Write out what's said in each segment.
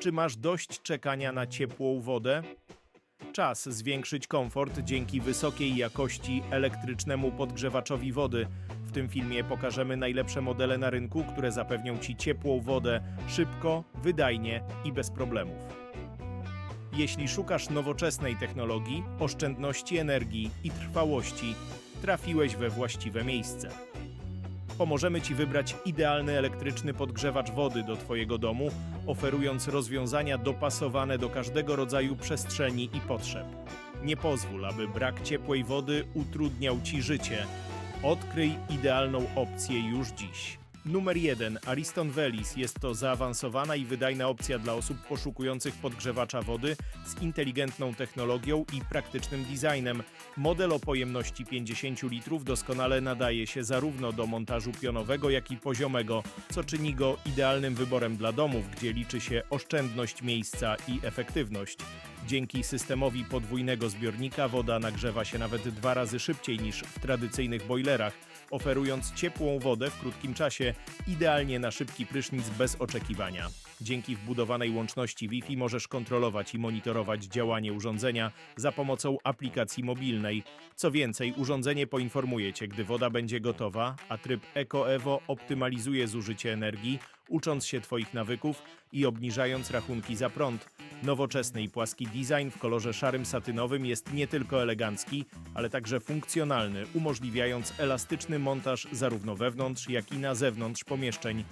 Czy masz dość czekania na ciepłą wodę? Czas zwiększyć komfort dzięki wysokiej jakości elektrycznemu podgrzewaczowi wody. W tym filmie pokażemy najlepsze modele na rynku, które zapewnią Ci ciepłą wodę szybko, wydajnie i bez problemów. Jeśli szukasz nowoczesnej technologii, oszczędności energii i trwałości, trafiłeś we właściwe miejsce. Pomożemy Ci wybrać idealny elektryczny podgrzewacz wody do Twojego domu, oferując rozwiązania dopasowane do każdego rodzaju przestrzeni i potrzeb. Nie pozwól, aby brak ciepłej wody utrudniał Ci życie. Odkryj idealną opcję już dziś. Numer 1. Ariston Velis jest to zaawansowana i wydajna opcja dla osób poszukujących podgrzewacza wody z inteligentną technologią i praktycznym designem. Model o pojemności 50 litrów doskonale nadaje się zarówno do montażu pionowego, jak i poziomego, co czyni go idealnym wyborem dla domów, gdzie liczy się oszczędność miejsca i efektywność. Dzięki systemowi podwójnego zbiornika woda nagrzewa się nawet dwa razy szybciej niż w tradycyjnych bojlerach, oferując ciepłą wodę w krótkim czasie, idealnie na szybki prysznic bez oczekiwania. Dzięki wbudowanej łączności Wi-Fi możesz kontrolować i monitorować działanie urządzenia za pomocą aplikacji mobilnej. Co więcej, urządzenie poinformuje Cię, gdy woda będzie gotowa, a tryb EcoEvo optymalizuje zużycie energii, ucząc się Twoich nawyków i obniżając rachunki za prąd. Nowoczesny i płaski design w kolorze szarym satynowym jest nie tylko elegancki, ale także funkcjonalny, umożliwiając elastyczny montaż zarówno wewnątrz, jak i na zewnątrz pomieszczeń.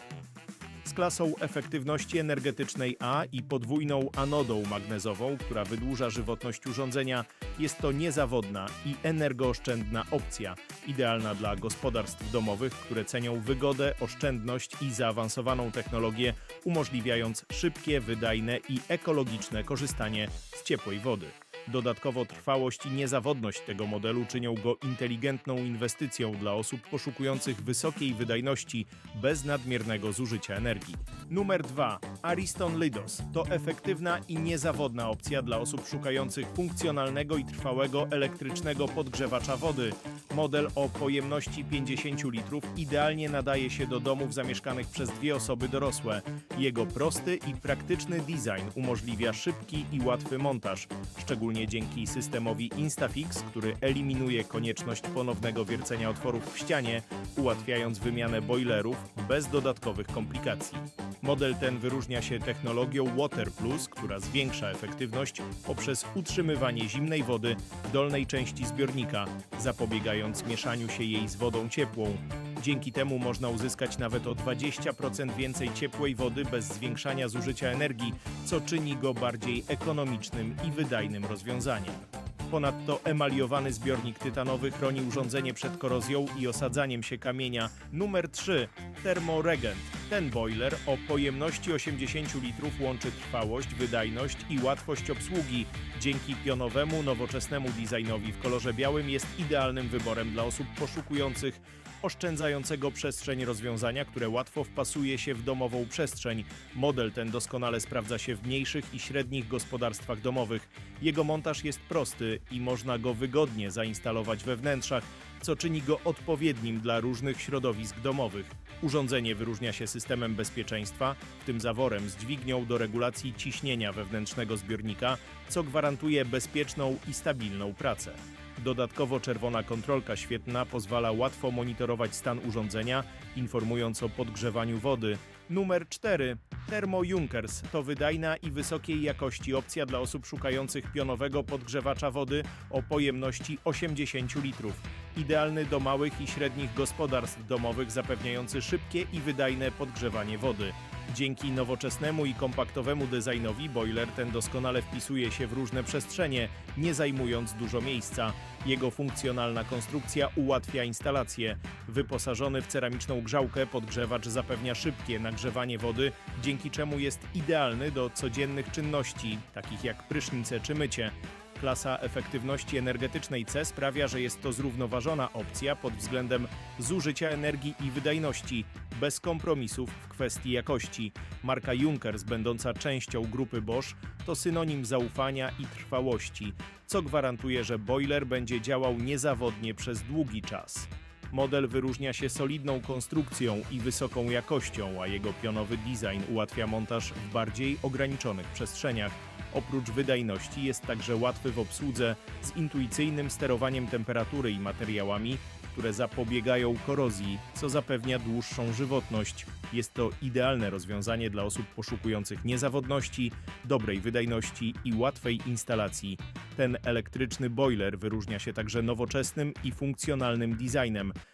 Z klasą efektywności energetycznej A i podwójną anodą magnezową, która wydłuża żywotność urządzenia, jest to niezawodna i energooszczędna opcja, idealna dla gospodarstw domowych, które cenią wygodę, oszczędność i zaawansowaną technologię, umożliwiając szybkie, wydajne i ekologiczne korzystanie z ciepłej wody. Dodatkowo trwałość i niezawodność tego modelu czynią go inteligentną inwestycją dla osób poszukujących wysokiej wydajności bez nadmiernego zużycia energii. Numer 2. Ariston Lydos to efektywna i niezawodna opcja dla osób szukających funkcjonalnego i trwałego elektrycznego podgrzewacza wody. Model o pojemności 50 litrów idealnie nadaje się do domów zamieszkanych przez dwie osoby dorosłe. Jego prosty i praktyczny design umożliwia szybki i łatwy montaż, szczególnie dzięki systemowi Instafix, który eliminuje konieczność ponownego wiercenia otworów w ścianie, ułatwiając wymianę boilerów bez dodatkowych komplikacji. Model ten wyróżnia się technologią Water Plus, która zwiększa efektywność poprzez utrzymywanie zimnej wody w dolnej części zbiornika, zapobiegając mieszaniu się jej z wodą ciepłą. Dzięki temu można uzyskać nawet o 20% więcej ciepłej wody bez zwiększania zużycia energii, co czyni go bardziej ekonomicznym i wydajnym rozwiązaniem. Ponadto emaliowany zbiornik tytanowy chroni urządzenie przed korozją i osadzaniem się kamienia. Numer 3. Thermoregent. Ten boiler o pojemności 80 litrów łączy trwałość, wydajność i łatwość obsługi. Dzięki pionowemu, nowoczesnemu designowi w kolorze białym jest idealnym wyborem dla osób poszukujących oszczędzającego przestrzeń rozwiązania, które łatwo wpasuje się w domową przestrzeń. Model ten doskonale sprawdza się w mniejszych i średnich gospodarstwach domowych. Jego montaż jest prosty i można go wygodnie zainstalować we wnętrzach, co czyni go odpowiednim dla różnych środowisk domowych. Urządzenie wyróżnia się systemem bezpieczeństwa, w tym zaworem z dźwignią do regulacji ciśnienia wewnętrznego zbiornika, co gwarantuje bezpieczną i stabilną pracę. Dodatkowo czerwona kontrolka świetna pozwala łatwo monitorować stan urządzenia, informując o podgrzewaniu wody. Numer 4. Thermo Junkers to wydajna i wysokiej jakości opcja dla osób szukających pionowego podgrzewacza wody o pojemności 80 litrów. Idealny do małych i średnich gospodarstw domowych zapewniający szybkie i wydajne podgrzewanie wody. Dzięki nowoczesnemu i kompaktowemu designowi boiler ten doskonale wpisuje się w różne przestrzenie, nie zajmując dużo miejsca. Jego funkcjonalna konstrukcja ułatwia instalację. Wyposażony w ceramiczną grzałkę podgrzewacz zapewnia szybkie nagrzewanie wody, dzięki czemu jest idealny do codziennych czynności, takich jak prysznice czy mycie. Klasa efektywności energetycznej C sprawia, że jest to zrównoważona opcja pod względem zużycia energii i wydajności, bez kompromisów w kwestii jakości. Marka Junkers, będąca częścią grupy Bosch, to synonim zaufania i trwałości, co gwarantuje, że boiler będzie działał niezawodnie przez długi czas. Model wyróżnia się solidną konstrukcją i wysoką jakością, a jego pionowy design ułatwia montaż w bardziej ograniczonych przestrzeniach. Oprócz wydajności jest także łatwy w obsłudze z intuicyjnym sterowaniem temperatury i materiałami, które zapobiegają korozji, co zapewnia dłuższą żywotność. Jest to idealne rozwiązanie dla osób poszukujących niezawodności, dobrej wydajności i łatwej instalacji. Ten elektryczny boiler wyróżnia się także nowoczesnym i funkcjonalnym designem.